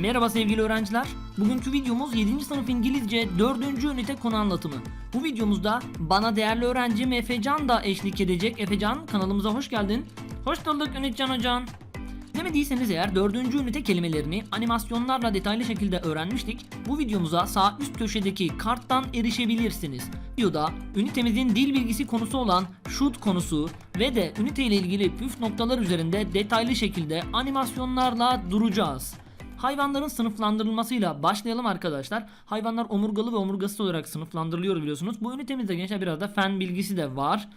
Merhaba sevgili öğrenciler. Bugünkü videomuz 7. sınıf İngilizce 4. ünite konu anlatımı. Bu videomuzda bana değerli öğrencim Efecan da eşlik edecek. Efecan kanalımıza hoş geldin. Hoş bulduk Ünitcan hocam. Demediyseniz eğer 4. ünite kelimelerini animasyonlarla detaylı şekilde öğrenmiştik. Bu videomuza sağ üst köşedeki karttan erişebilirsiniz. Videoda ünitemizin dil bilgisi konusu olan shoot konusu ve de ünite ile ilgili püf noktalar üzerinde detaylı şekilde animasyonlarla duracağız. Hayvanların sınıflandırılmasıyla başlayalım arkadaşlar. Hayvanlar omurgalı ve omurgasız olarak sınıflandırılıyor biliyorsunuz. Bu ünitemizde gençler biraz da fen bilgisi de var.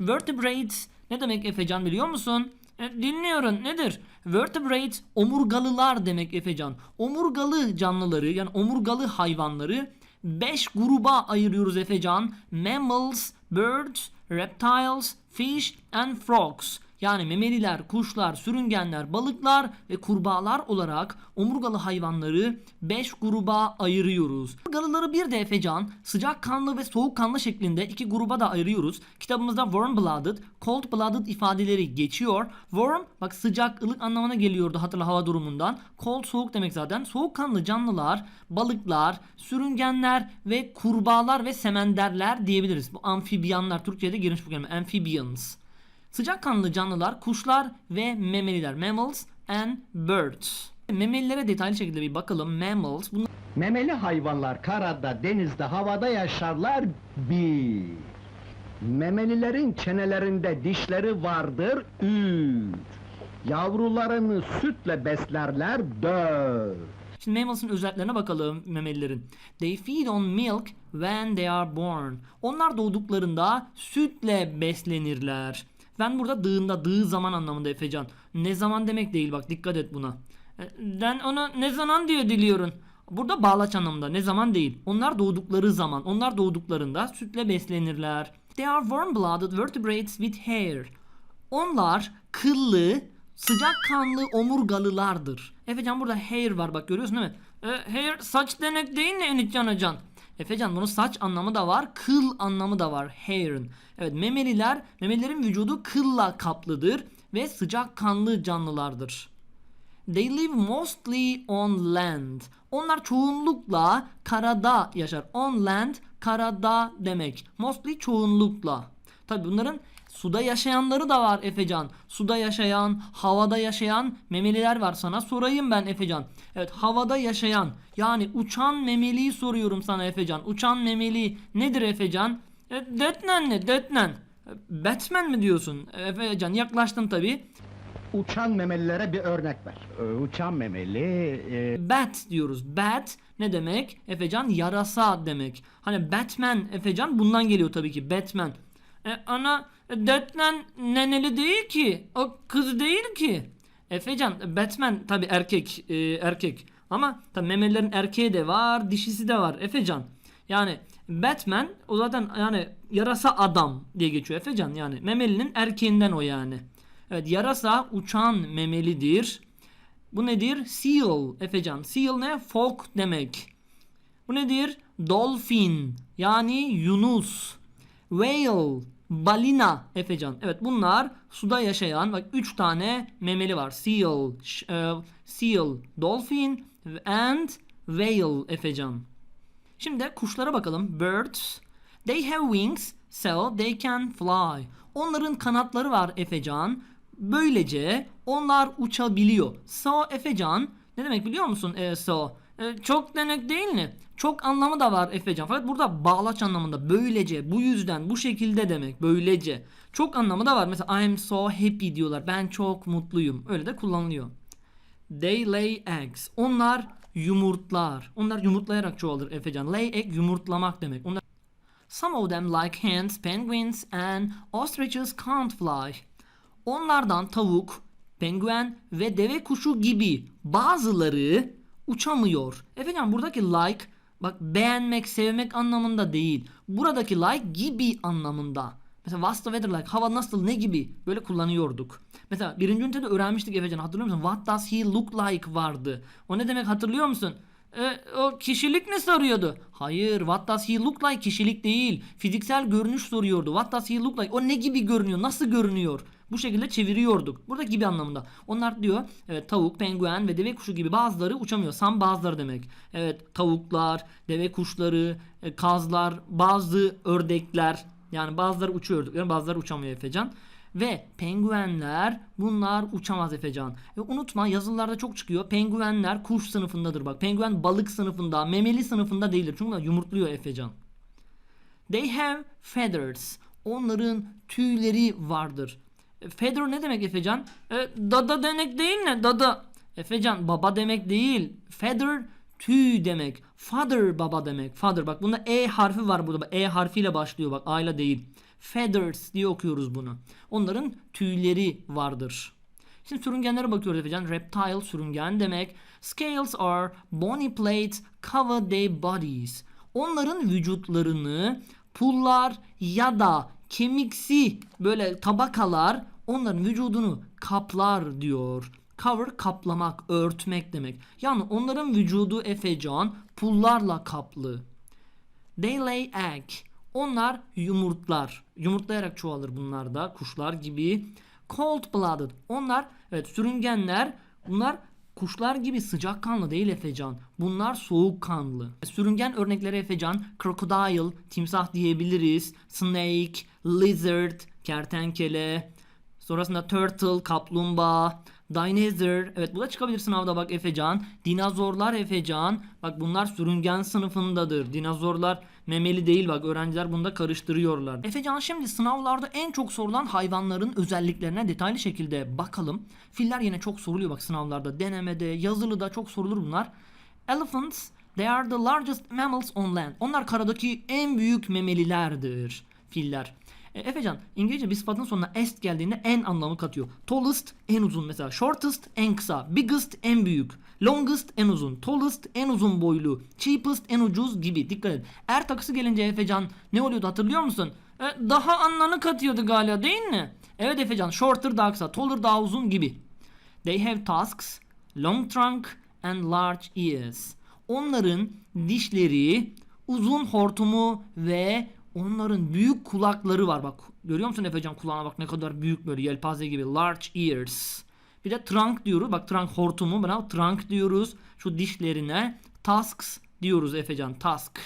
Vertebrates ne demek Efecan biliyor musun? E, dinliyorum nedir? Vertebrate omurgalılar demek Efecan. Omurgalı canlıları yani omurgalı hayvanları 5 gruba ayırıyoruz Efecan. Mammals, birds, reptiles, fish and frogs. Yani memeliler, kuşlar, sürüngenler, balıklar ve kurbağalar olarak omurgalı hayvanları 5 gruba ayırıyoruz. Omurgalıları bir de Efecan sıcakkanlı ve soğukkanlı şeklinde iki gruba da ayırıyoruz. Kitabımızda warm blooded, cold blooded ifadeleri geçiyor. Warm bak sıcak, ılık anlamına geliyordu hatırla hava durumundan. Cold soğuk demek zaten. Soğukkanlı canlılar, balıklar, sürüngenler ve kurbağalar ve semenderler diyebiliriz. Bu amfibiyanlar Türkçe'de girmiş bu kelime. Amphibians. Sıcakkanlı canlılar, kuşlar ve memeliler. Mammals and birds. Memelilere detaylı şekilde bir bakalım. Mammals. Bunlar Memeli hayvanlar karada, denizde, havada yaşarlar bir. Memelilerin çenelerinde dişleri vardır üç. Yavrularını sütle beslerler dört. Şimdi mammals'ın özelliklerine bakalım memelilerin. They feed on milk when they are born. Onlar doğduklarında sütle beslenirler. Ben burada dığında, dığı zaman anlamında Efecan. Ne zaman demek değil bak dikkat et buna. E, Ben onu ne zaman diye diliyorum. Burada bağlaç anlamında ne zaman değil. Onlar doğdukları zaman, onlar doğduklarında sütle beslenirler. They are warm-blooded vertebrates with hair. Onlar kıllı, sıcakkanlı omurgalılardır. Efecan burada hair var bak görüyorsun değil mi? E, hair saç demek değil mi Enitcan Hocan? Efecan bunun saç anlamı da var, kıl anlamı da var hair'ın. Evet memeliler, memelilerin vücudu kılla kaplıdır ve sıcakkanlı canlılardır. They live mostly on land. Onlar çoğunlukla karada yaşar. On land karada demek. Mostly çoğunlukla. Tabi bunların suda yaşayanları da var Efecan. Suda yaşayan, havada yaşayan memeliler var. Sana sorayım ben Efecan. Evet havada yaşayan yani uçan memeliyi soruyorum sana Efecan. Uçan memeli nedir Efecan? E, Batman ne? Batman. E, Batman mi diyorsun? Efecan yaklaştın tabi. Uçan memelilere bir örnek ver. Ee, uçan memeli... e, Bat diyoruz. Bat ne demek? Efecan yarasa demek. Hani Batman Efecan bundan geliyor tabii ki Batman. E, ana e, Batman neneli değil ki. O kız değil ki. Efecan Batman tabii erkek e, erkek. Ama tabii memelilerin erkeği de var, dişisi de var Efecan. Yani Batman o zaten yani yarasa adam diye geçiyor Efecan yani memelinin erkeğinden o yani. Evet yarasa uçan memelidir. Bu nedir? Seal Efecan. Seal ne? Fok demek. Bu nedir? Dolphin yani Yunus. Whale balina Efecan. Evet bunlar suda yaşayan bak 3 tane memeli var. Seal, e, seal, dolphin and whale Efecan. Şimdi kuşlara bakalım. Birds. They have wings so they can fly. Onların kanatları var Efecan. Böylece onlar uçabiliyor. So Efecan ne demek biliyor musun? E, so. E, çok demek değil mi? Çok anlamı da var Efecan. Fakat burada bağlaç anlamında böylece, bu yüzden, bu şekilde demek. Böylece. Çok anlamı da var. Mesela I'm so happy diyorlar. Ben çok mutluyum. Öyle de kullanılıyor. They lay eggs. Onlar yumurtlar. Onlar yumurtlayarak çoğalır Efecan. Lay egg yumurtlamak demek. Onlar Some of them like hens, penguins and ostriches can't fly. Onlardan tavuk, penguen ve deve kuşu gibi bazıları uçamıyor. Efendim buradaki like bak beğenmek, sevmek anlamında değil. Buradaki like gibi anlamında. Mesela what's the weather like? Hava nasıl, ne gibi? Böyle kullanıyorduk. Mesela birinci ünitede öğrenmiştik Efecan hatırlıyor musun? What does he look like vardı. O ne demek hatırlıyor musun? E, o kişilik ne soruyordu? Hayır, what does he look like kişilik değil. Fiziksel görünüş soruyordu. What does he look like? O ne gibi görünüyor? Nasıl görünüyor? Bu şekilde çeviriyorduk. Burada gibi anlamında. Onlar diyor evet tavuk, penguen ve deve kuşu gibi bazıları uçamıyor. Sam bazıları demek. Evet tavuklar, deve kuşları, e, kazlar, bazı ördekler yani bazıları uçuyor ördekler, bazıları uçamıyor Efecan. Ve penguenler bunlar uçamaz Efecan. Ve unutma yazılarda çok çıkıyor. Penguenler kuş sınıfındadır bak. Penguen balık sınıfında, memeli sınıfında değildir. Çünkü bunlar yumurtluyor Efecan. They have feathers. Onların tüyleri vardır. E, Feather ne demek Efecan? E, dada demek değil ne? Dada. Efecan baba demek değil. Feather tüy demek. Father baba demek. Father bak bunda E harfi var burada. E harfiyle başlıyor bak. A değil. Feathers diye okuyoruz bunu. Onların tüyleri vardır. Şimdi sürüngenlere bakıyoruz Efecan. Reptile sürüngen demek. Scales are bony plates cover their bodies. Onların vücutlarını pullar ya da kemiksi böyle tabakalar onların vücudunu kaplar diyor. Cover kaplamak, örtmek demek. Yani onların vücudu Efecan pullarla kaplı. They lay egg. Onlar yumurtlar. Yumurtlayarak çoğalır bunlar da kuşlar gibi. Cold blooded. Onlar evet sürüngenler. Bunlar kuşlar gibi sıcakkanlı değil Efecan. Bunlar soğukkanlı. Sürüngen örnekleri Efecan. Crocodile, timsah diyebiliriz. Snake, lizard, kertenkele. Sonrasında turtle, kaplumbağa, dinosaur. Evet bu da çıkabilir sınavda bak Efecan. Dinozorlar Efecan. Bak bunlar sürüngen sınıfındadır. Dinozorlar memeli değil bak öğrenciler bunda karıştırıyorlar. Efecan şimdi sınavlarda en çok sorulan hayvanların özelliklerine detaylı şekilde bakalım. Filler yine çok soruluyor bak sınavlarda. Denemede, yazılıda çok sorulur bunlar. Elephants They are the largest mammals on land. Onlar karadaki en büyük memelilerdir. Filler. E, Efecan İngilizce bir sıfatın sonuna est geldiğinde en anlamı katıyor. Tallest en uzun mesela. Shortest en kısa. Biggest en büyük. Longest en uzun. Tallest en uzun boylu. Cheapest en ucuz gibi. Dikkat et. Er takısı gelince Efecan ne oluyordu hatırlıyor musun? E, daha anlamı katıyordu galiba değil mi? Evet Efecan. Shorter daha kısa. Taller daha uzun gibi. They have tusks, long trunk and large ears. Onların dişleri, uzun hortumu ve onların büyük kulakları var. Bak görüyor musun Efecan kulağına bak ne kadar büyük böyle yelpaze gibi. Large ears. Bir de trunk diyoruz. Bak trunk hortumu. Bravo. Trunk diyoruz. Şu dişlerine tusks diyoruz Efecan. Tusk.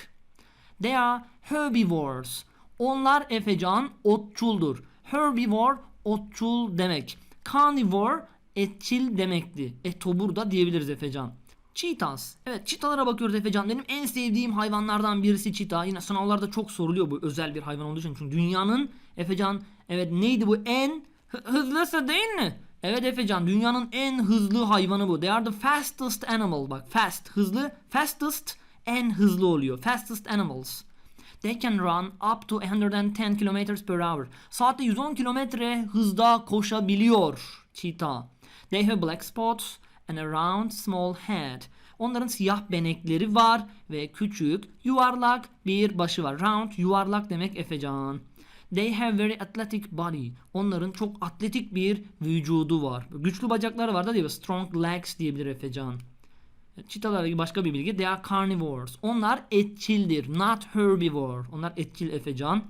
They are herbivores. Onlar Efecan otçuldur. Herbivore otçul demek. Carnivore etçil demekti. Etobur da diyebiliriz Efecan. Cheetahs. Evet çitalara bakıyoruz Efecan. Benim en sevdiğim hayvanlardan birisi çita. Yine sınavlarda çok soruluyor bu özel bir hayvan olduğu için. Çünkü dünyanın Efecan evet neydi bu en hı- hızlısı değil mi? Evet Efecan dünyanın en hızlı hayvanı bu. They are the fastest animal. Bak fast hızlı. Fastest en hızlı oluyor. Fastest animals. They can run up to 110 km per hour. Saatte 110 kilometre hızda koşabiliyor cheetah. They have black spots and a round small head. Onların siyah benekleri var ve küçük yuvarlak bir başı var. Round yuvarlak demek Efecan. They have very athletic body. Onların çok atletik bir vücudu var. Güçlü bacakları var da diyor. Strong legs diyebilir Efecan. Çitalarla ilgili başka bir bilgi. They are carnivores. Onlar etçildir. Not herbivore. Onlar etçil efecan.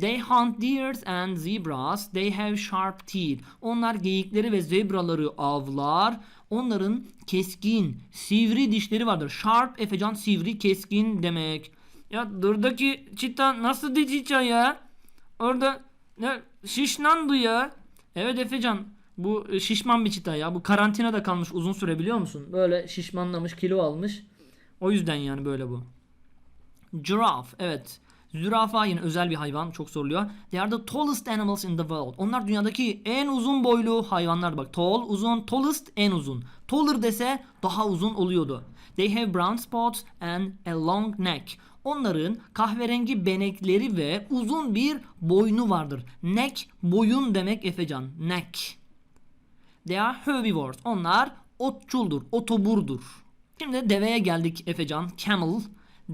They hunt deers and zebras. They have sharp teeth. Onlar geyikleri ve zebraları avlar. Onların keskin, sivri dişleri vardır. Sharp efecan sivri, keskin demek. Ya durdaki çita nasıl çita ya? Orada ne şişmandı ya. Evet Efecan bu e, şişman bir çita ya. Bu karantinada kalmış uzun süre biliyor musun? Böyle şişmanlamış kilo almış. O yüzden yani böyle bu. Giraffe evet. Zürafa yine özel bir hayvan çok soruluyor. They are the tallest animals in the world. Onlar dünyadaki en uzun boylu hayvanlar bak. Tall uzun, tallest en uzun. Taller dese daha uzun oluyordu. They have brown spots and a long neck. Onların kahverengi benekleri ve uzun bir boynu vardır. Neck boyun demek Efecan. Neck. They are herbivores. Onlar otçuldur, otoburdur. Şimdi deveye geldik Efecan. Camel.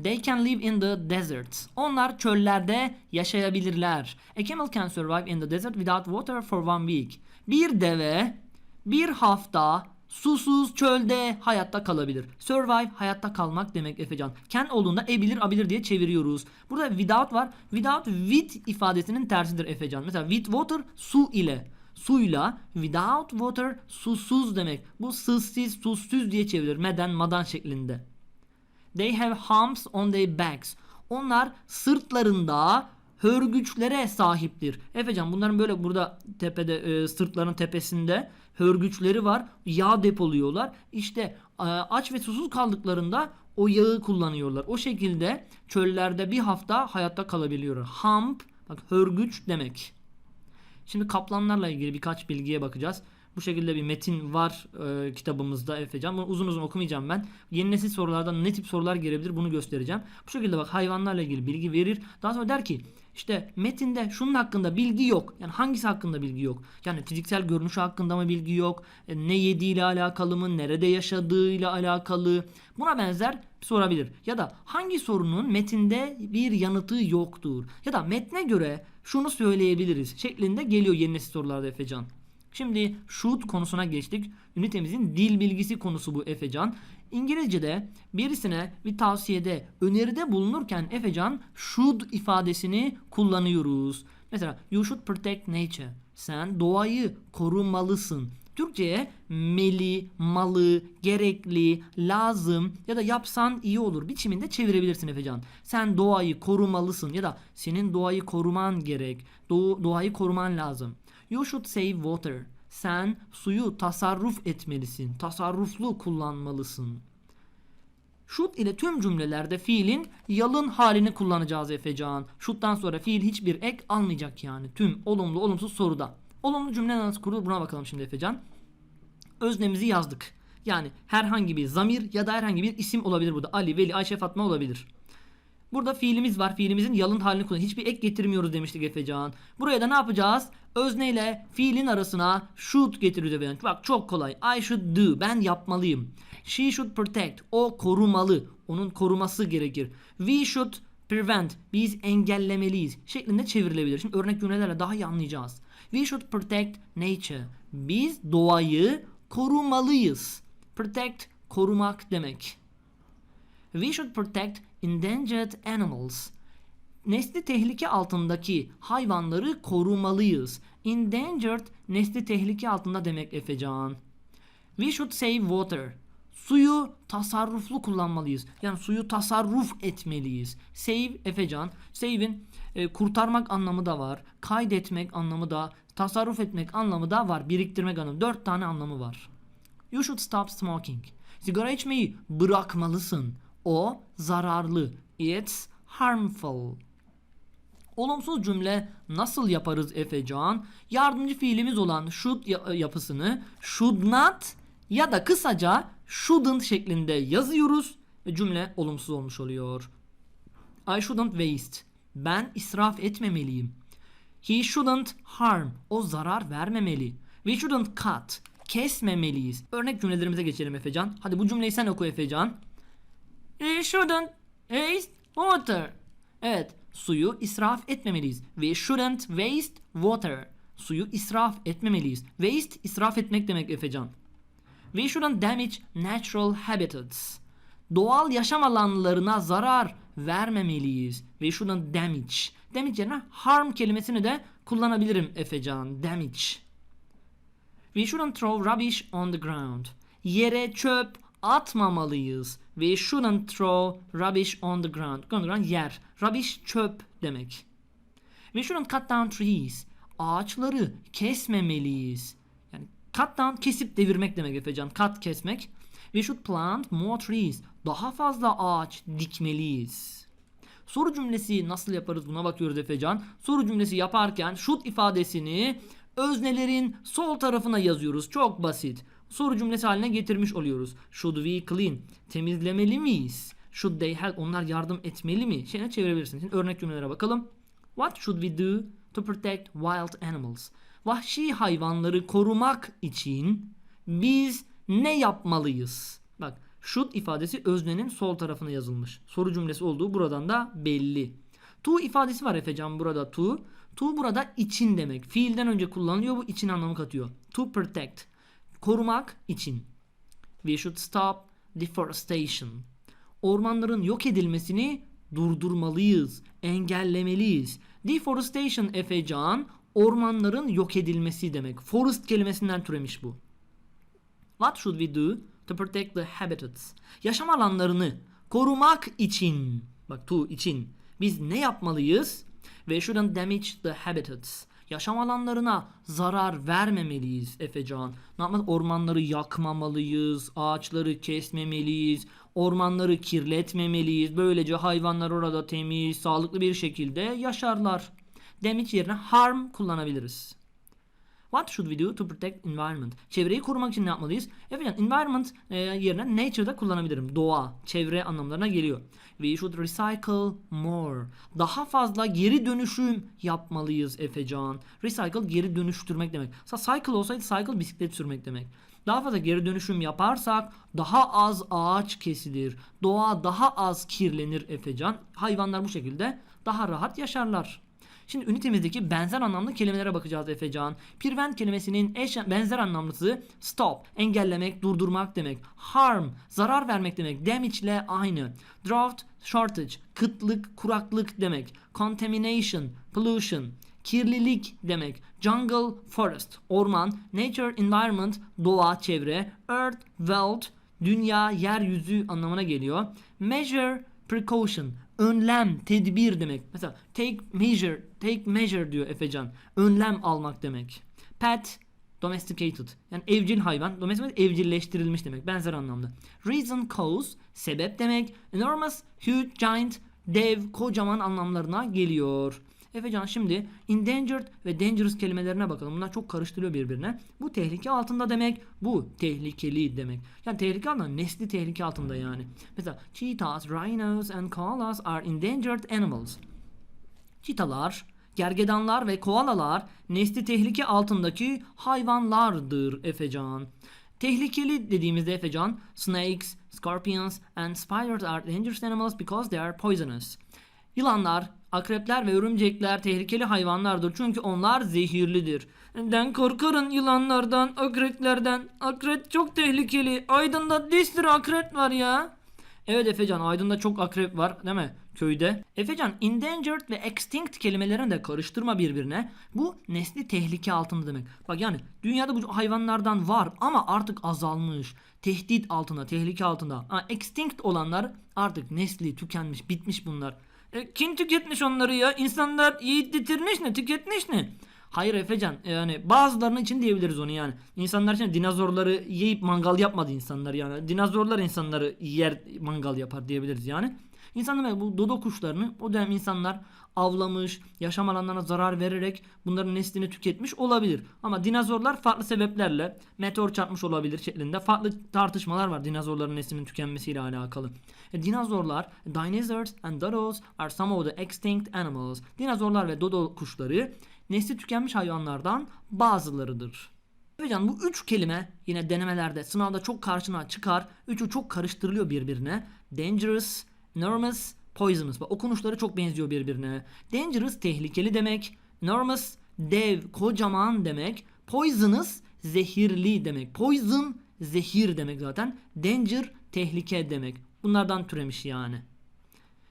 They can live in the deserts. Onlar çöllerde yaşayabilirler. A camel can survive in the desert without water for one week. Bir deve bir hafta susuz çölde hayatta kalabilir. Survive hayatta kalmak demek Efecan. Can olduğunda e bilir abilir diye çeviriyoruz. Burada without var. Without with ifadesinin tersidir Efecan. Mesela with water su ile. Suyla without water susuz demek. Bu sızsız susuz diye çevrilir. Meden madan şeklinde. They have humps on their backs. Onlar sırtlarında hörgüçlere sahiptir. Efecan bunların böyle burada tepede e, sırtların tepesinde hörgüçleri var. Yağ depoluyorlar. İşte e, aç ve susuz kaldıklarında o yağı kullanıyorlar. O şekilde çöllerde bir hafta hayatta kalabiliyorlar. Hump bak hörgüç demek. Şimdi kaplanlarla ilgili birkaç bilgiye bakacağız. Bu şekilde bir metin var e, kitabımızda Efecan. Bunu uzun uzun okumayacağım ben. Yeni nesil sorulardan ne tip sorular gelebilir bunu göstereceğim. Bu şekilde bak hayvanlarla ilgili bilgi verir. Daha sonra der ki işte metinde şunun hakkında bilgi yok. Yani hangisi hakkında bilgi yok? Yani fiziksel görünüşü hakkında mı bilgi yok? E, ne yediğiyle alakalı mı? Nerede yaşadığıyla alakalı? Buna benzer sorabilir. Ya da hangi sorunun metinde bir yanıtı yoktur? Ya da metne göre şunu söyleyebiliriz şeklinde geliyor yeni nesil sorularda Efecan. Şimdi should konusuna geçtik. Ünitemizin dil bilgisi konusu bu Efecan. İngilizce'de birisine bir tavsiyede, öneride bulunurken Efecan should ifadesini kullanıyoruz. Mesela you should protect nature. Sen doğayı korumalısın. Türkçe'ye meli, malı, gerekli, lazım ya da yapsan iyi olur biçiminde çevirebilirsin Efecan. Sen doğayı korumalısın ya da senin doğayı koruman gerek. Do- doğayı koruman lazım. You should save water. Sen suyu tasarruf etmelisin. Tasarruflu kullanmalısın. Should ile tüm cümlelerde fiilin yalın halini kullanacağız Efecan. Should'dan sonra fiil hiçbir ek almayacak yani. Tüm olumlu olumsuz soruda. Olumlu cümle nasıl kurulur buna bakalım şimdi Efecan. Öznemizi yazdık. Yani herhangi bir zamir ya da herhangi bir isim olabilir burada. Ali, Veli, Ayşe, Fatma olabilir. Burada fiilimiz var. Fiilimizin yalın halini kullan. Hiçbir ek getirmiyoruz demiştik Efecan. Buraya da ne yapacağız? Özne ile fiilin arasına should getiriyoruz Efecan. Bak çok kolay. I should do. Ben yapmalıyım. She should protect. O korumalı. Onun koruması gerekir. We should prevent. Biz engellemeliyiz. Şeklinde çevrilebilir. Şimdi örnek cümlelerle daha iyi anlayacağız. We should protect nature. Biz doğayı korumalıyız. Protect korumak demek. We should protect endangered animals. Nesli tehlike altındaki hayvanları korumalıyız. Endangered nesli tehlike altında demek Efecan. We should save water. Suyu tasarruflu kullanmalıyız. Yani suyu tasarruf etmeliyiz. Save Efecan. Save'in e, kurtarmak anlamı da var. Kaydetmek anlamı da, tasarruf etmek anlamı da var. Biriktirmek anlamı. Dört tane anlamı var. You should stop smoking. Sigara içmeyi bırakmalısın. O zararlı. It's harmful. Olumsuz cümle nasıl yaparız Efecan? Yardımcı fiilimiz olan should ya- yapısını should not ya da kısaca shouldn't şeklinde yazıyoruz ve cümle olumsuz olmuş oluyor. I shouldn't waste. Ben israf etmemeliyim. He shouldn't harm. O zarar vermemeli. We shouldn't cut. Kesmemeliyiz. Örnek cümlelerimize geçelim Efecan. Hadi bu cümleyi sen oku Efecan. We shouldn't waste water. Evet, suyu israf etmemeliyiz. We shouldn't waste water. Suyu israf etmemeliyiz. Waste israf etmek demek Efecan. We shouldn't damage natural habitats. Doğal yaşam alanlarına zarar vermemeliyiz. We shouldn't damage. Damage yerine harm kelimesini de kullanabilirim Efecan. Damage. We shouldn't throw rubbish on the ground. Yere çöp atmamalıyız. We shouldn't throw rubbish on the ground. On the ground yer. Rubbish çöp demek. We shouldn't cut down trees. Ağaçları kesmemeliyiz. Cut down kesip devirmek demek Efecan. Cut kesmek. We should plant more trees. Daha fazla ağaç dikmeliyiz. Soru cümlesi nasıl yaparız buna bakıyoruz Efecan. Soru cümlesi yaparken should ifadesini öznelerin sol tarafına yazıyoruz. Çok basit. Soru cümlesi haline getirmiş oluyoruz. Should we clean? Temizlemeli miyiz? Should they help? Onlar yardım etmeli mi? Şeyine çevirebilirsin. Şimdi örnek cümlelere bakalım. What should we do to protect wild animals? Vahşi hayvanları korumak için biz ne yapmalıyız? Bak should ifadesi öznenin sol tarafına yazılmış. Soru cümlesi olduğu buradan da belli. To ifadesi var Efecan burada to. To burada için demek. Fiilden önce kullanılıyor bu için anlamı katıyor. To protect. Korumak için. We should stop deforestation. Ormanların yok edilmesini durdurmalıyız, engellemeliyiz. Deforestation Efecan ormanların yok edilmesi demek. Forest kelimesinden türemiş bu. What should we do to protect the habitats? Yaşam alanlarını korumak için, bak to için biz ne yapmalıyız? We shouldn't damage the habitats. Yaşam alanlarına zarar vermemeliyiz Efecan. Ne yapmalıyız? Ormanları yakmamalıyız, ağaçları kesmemeliyiz, ormanları kirletmemeliyiz. Böylece hayvanlar orada temiz, sağlıklı bir şekilde yaşarlar. Damage yerine harm kullanabiliriz. What should we do to protect environment? Çevreyi korumak için ne yapmalıyız? Efendim environment e, yerine nature'da kullanabilirim. Doğa, çevre anlamlarına geliyor. We should recycle more. Daha fazla geri dönüşüm yapmalıyız Efecan. Recycle geri dönüştürmek demek. Mesela cycle olsaydı cycle bisiklet sürmek demek. Daha fazla geri dönüşüm yaparsak daha az ağaç kesilir. Doğa daha az kirlenir Efecan. Hayvanlar bu şekilde daha rahat yaşarlar. Şimdi ünitemizdeki benzer anlamlı kelimelere bakacağız Efecan. Prevent kelimesinin eş benzer anlamlısı stop, engellemek, durdurmak demek. Harm, zarar vermek demek. Damage ile aynı. Drought, shortage, kıtlık, kuraklık demek. Contamination, pollution, kirlilik demek. Jungle, forest, orman, nature, environment, doğa, çevre, earth, world, dünya, yeryüzü anlamına geliyor. Measure, precaution, önlem, tedbir demek. Mesela take measure, take measure diyor Efecan. Önlem almak demek. Pet, domesticated. Yani evcil hayvan, domesticated evcilleştirilmiş demek. Benzer anlamda. Reason, cause, sebep demek. Enormous, huge, giant, dev, kocaman anlamlarına geliyor. Efecan şimdi endangered ve dangerous kelimelerine bakalım. Bunlar çok karıştırıyor birbirine. Bu tehlike altında demek. Bu tehlikeli demek. Yani tehlike altında nesli tehlike altında yani. Mesela cheetahs, rhinos and koalas are endangered animals. Çitalar, gergedanlar ve koalalar nesli tehlike altındaki hayvanlardır Efecan. Tehlikeli dediğimizde Efecan, snakes, scorpions and spiders are dangerous animals because they are poisonous. Yılanlar, akrepler ve örümcekler tehlikeli hayvanlardır çünkü onlar zehirlidir. Ben korkarım yılanlardan, akreplerden. Akrep çok tehlikeli. Aydın'da sürü akrep var ya. Evet Efecan Aydın'da çok akrep var değil mi? Köyde. Efecan endangered ve extinct kelimelerini de karıştırma birbirine. Bu nesli tehlike altında demek. Bak yani dünyada bu hayvanlardan var ama artık azalmış. Tehdit altında, tehlike altında. Ha, extinct olanlar artık nesli tükenmiş, bitmiş bunlar. E, kim tüketmiş onları ya? İnsanlar yiyip bitirmiş ne? Tüketmiş ne? Hayır Efecan yani bazılarının için diyebiliriz onu yani. İnsanlar için dinozorları yiyip mangal yapmadı insanlar yani. Dinozorlar insanları yer mangal yapar diyebiliriz yani. İnsanlar bu dodo kuşlarını o dönem insanlar avlamış, yaşam alanlarına zarar vererek bunların neslini tüketmiş olabilir. Ama dinozorlar farklı sebeplerle meteor çarpmış olabilir şeklinde farklı tartışmalar var dinozorların neslinin tükenmesiyle alakalı. E, dinozorlar, dinosaurs and dodos are some of the extinct animals. Dinozorlar ve dodo kuşları nesli tükenmiş hayvanlardan bazılarıdır. Hocam bu üç kelime yine denemelerde sınavda çok karşına çıkar. Üçü çok karıştırılıyor birbirine. Dangerous, enormous, poisonous. Bak okunuşları çok benziyor birbirine. Dangerous tehlikeli demek. Enormous dev, kocaman demek. Poisonous zehirli demek. Poison zehir demek zaten. Danger tehlike demek. Bunlardan türemiş yani.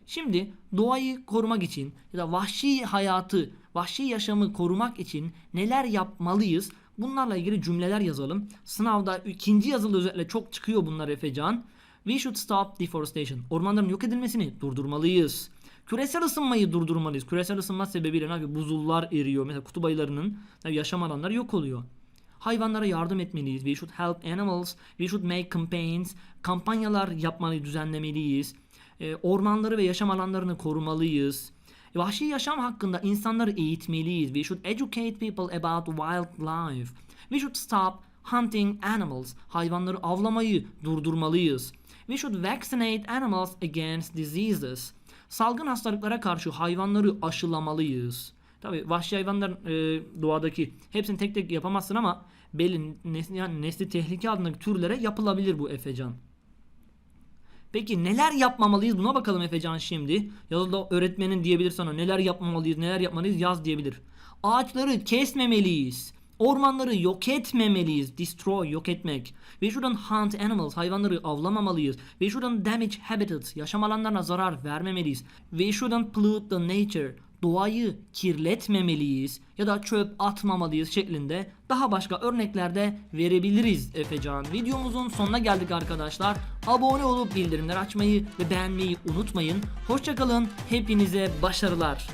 Şimdi doğayı korumak için ya da vahşi hayatı, vahşi yaşamı korumak için neler yapmalıyız? Bunlarla ilgili cümleler yazalım. Sınavda ikinci yazılı özellikle çok çıkıyor bunlar Efecan. We should stop deforestation. Ormanların yok edilmesini durdurmalıyız. Küresel ısınmayı durdurmalıyız. Küresel ısınma sebebiyle yapıyor? Buzullar eriyor. Mesela kutup ayılarının yaşam alanları yok oluyor. Hayvanlara yardım etmeliyiz. We should help animals. We should make campaigns. Kampanyalar yapmalıyız, düzenlemeliyiz. E, ormanları ve yaşam alanlarını korumalıyız. Vahşi yaşam hakkında insanları eğitmeliyiz. We should educate people about wildlife. We should stop hunting animals. Hayvanları avlamayı durdurmalıyız. We should vaccinate animals against diseases. Salgın hastalıklara karşı hayvanları aşılamalıyız. Tabi vahşi hayvanlar e, doğadaki hepsini tek tek yapamazsın ama belli nesli, yani nesli tehlike altındaki türlere yapılabilir bu Efecan. Peki neler yapmamalıyız buna bakalım Efecan şimdi. Yazıda öğretmenin diyebilir sana neler yapmamalıyız neler yapmalıyız yaz diyebilir. Ağaçları kesmemeliyiz. Ormanları yok etmemeliyiz. Destroy yok etmek. We shouldn't hunt animals. Hayvanları avlamamalıyız. We shouldn't damage habitats. Yaşam alanlarına zarar vermemeliyiz. We shouldn't pollute the nature. doğayı kirletmemeliyiz ya da çöp atmamalıyız şeklinde daha başka örnekler de verebiliriz Efecan. Videomuzun sonuna geldik arkadaşlar. Abone olup bildirimler açmayı ve beğenmeyi unutmayın. Hoşçakalın. Hepinize başarılar.